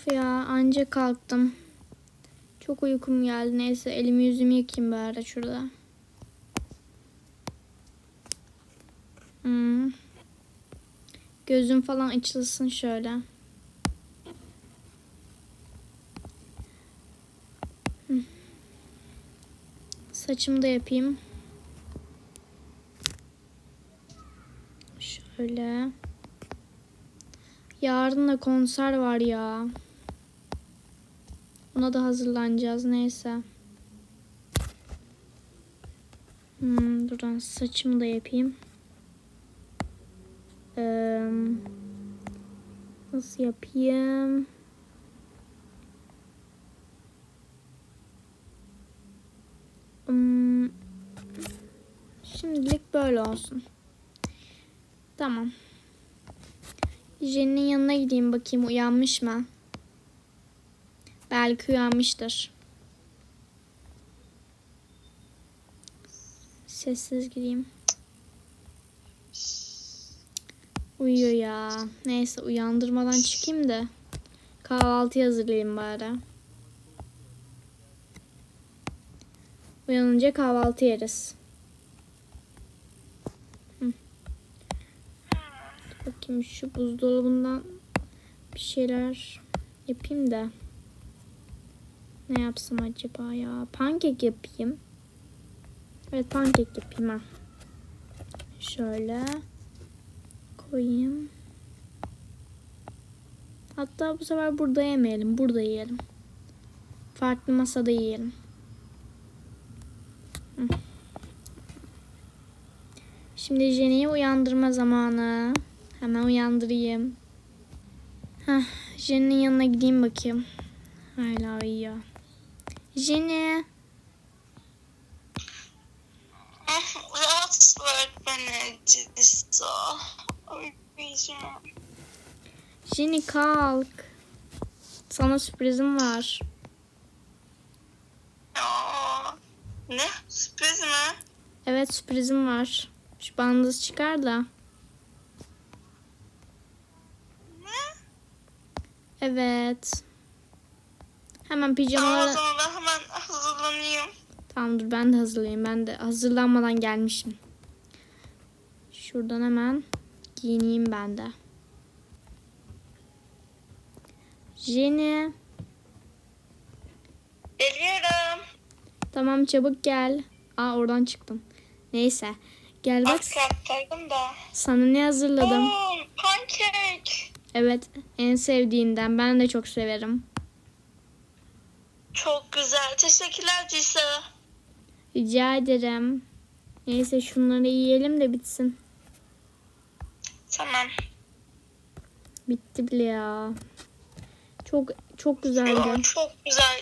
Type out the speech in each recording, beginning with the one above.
Of ya anca kalktım. Çok uykum geldi. Neyse elimi yüzümü yıkayayım bari şurada. Hmm. Gözüm falan açılsın şöyle. Hmm. Saçımı da yapayım. Şöyle. Yarın da konser var ya. Ona da hazırlanacağız neyse. Hmm, buradan saçımı da yapayım. Ee, nasıl yapayım? Hmm, şimdilik böyle olsun. Tamam. Jen'in yanına gideyim bakayım uyanmış mı? Belki uyanmıştır. Sessiz gireyim. Uyuyor ya. Neyse uyandırmadan çıkayım da kahvaltı hazırlayayım bari. Uyanınca kahvaltı yeriz. Hı. Bakayım şu buzdolabından bir şeyler yapayım da. Ne yapsam acaba ya? Pankek yapayım. Evet pankek yapayım ha. Şöyle koyayım. Hatta bu sefer burada yemeyelim. Burada yiyelim. Farklı masada yiyelim. Şimdi Jenny'yi uyandırma zamanı. Hemen uyandırayım. Heh, Jenny'nin yanına gideyim bakayım. Hala uyuyor. Jenny. Rahatsız Cisa. Uyuyacağım. Jenny kalk. Sana sürprizim var. Ne? Sürpriz mi? Evet sürprizim var. Şu bandız çıkar da. Ne? Evet. Hemen Tamam o hemen hazırlanayım. Tamam dur ben de hazırlayayım. Ben de hazırlanmadan gelmişim. Şuradan hemen giyineyim ben de. Jenny. Geliyorum. Tamam çabuk gel. Aa oradan çıktım. Neyse. Gel bak Az kalktaydım da. sana ne hazırladım. Oo, pankek. Evet en sevdiğinden ben de çok severim. Çok güzel. Teşekkürler Cisa. Rica ederim. Neyse şunları yiyelim de bitsin. Tamam. Bitti bile ya. Çok çok güzeldi. Oo, çok güzel.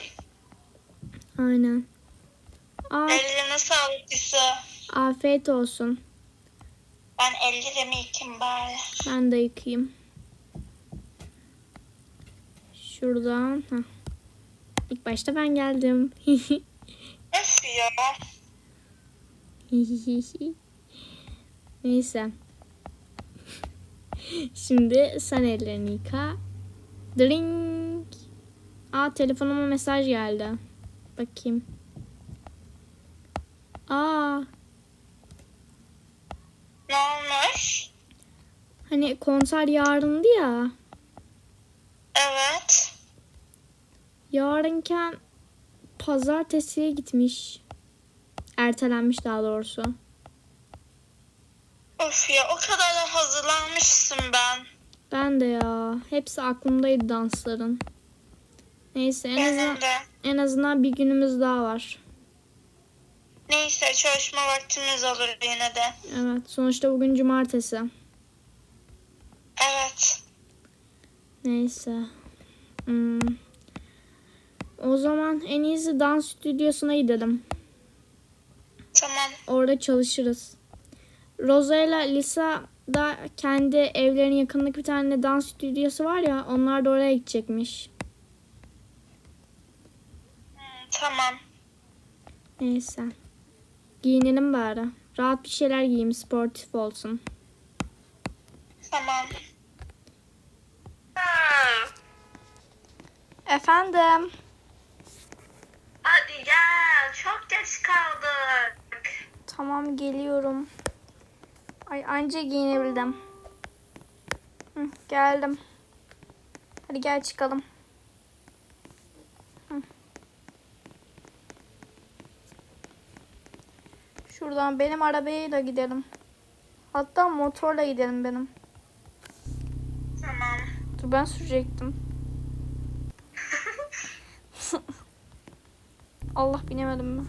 Aynen. Aa, Ellerine sağlık Cisa. afiyet olsun. Ben ellerimi yıkayım bari. Ben de yıkayayım. Şuradan. Heh. İlk başta ben geldim. Nasıl ya? Neyse. Şimdi sen ellerini yıka. Drink. Aa telefonuma mesaj geldi. Bakayım. Aa Ne olmuş? hani konser yarındı ya. Evet. Yarınken pazartesiye gitmiş. Ertelenmiş daha doğrusu. Of ya o kadar da hazırlanmışsın ben. Ben de ya. Hepsi aklımdaydı dansların. Neyse en azından, Benim de. en azından bir günümüz daha var. Neyse çalışma vaktimiz olur yine de. Evet sonuçta bugün cumartesi. Evet. Neyse. Hmm. O zaman en iyisi dans stüdyosuna gidelim. Tamam. Orada çalışırız. Rosa ile Lisa da kendi evlerinin yakınındaki bir tane dans stüdyosu var ya onlar da oraya gidecekmiş. Tamam. Neyse. Giyinelim bari. Rahat bir şeyler giyeyim sportif olsun. Tamam. Efendim. Gel. Çok geç kaldık. Tamam geliyorum. Ay anca giyinebildim. Hı, geldim. Hadi gel çıkalım. Hı. Şuradan benim arabayla gidelim. Hatta motorla gidelim benim. Tamam. Dur ben sürecektim. Allah binemedim ben.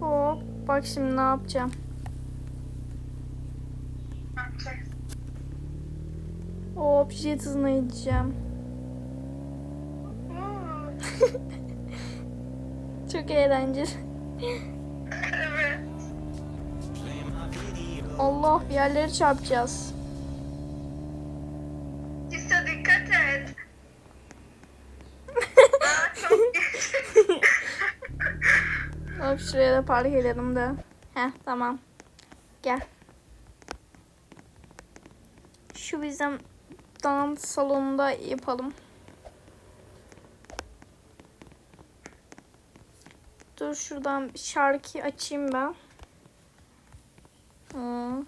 Hop bak şimdi ne yapacağım. Hop jet hızına gideceğim. Çok eğlenceli. Evet. Allah bir yerlere çarpacağız. Lisa dikkat et. Aa, çok geç. Hop şuraya da park edelim de. Heh tamam. Gel. Şu bizim dans salonunda yapalım. Dur şuradan şarkı açayım ben. Hmm.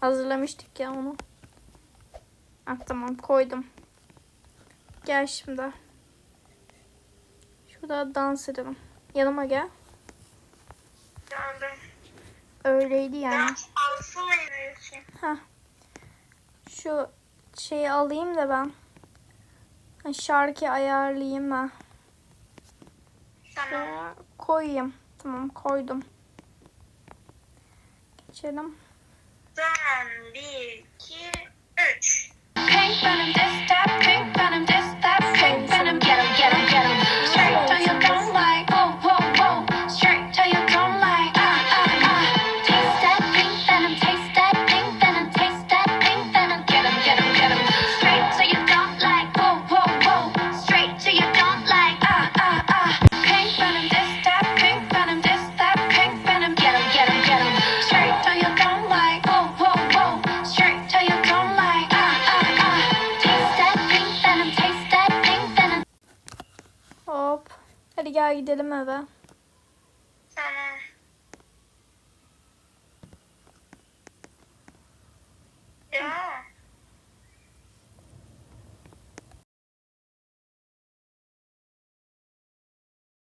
Hazırlamıştık ya onu. Ah tamam koydum. Gel şimdi. Şurada dans edelim. Yanıma gel. Öyleydi yani. Heh. Şu şeyi alayım da ben. Ha, Şarkı ayarlayayım. Tamam. Şuraya koyayım. Tamam koydum. Geçelim. Son, bir, iki, üç. Pink this that. Pink venom, this gidelim eve.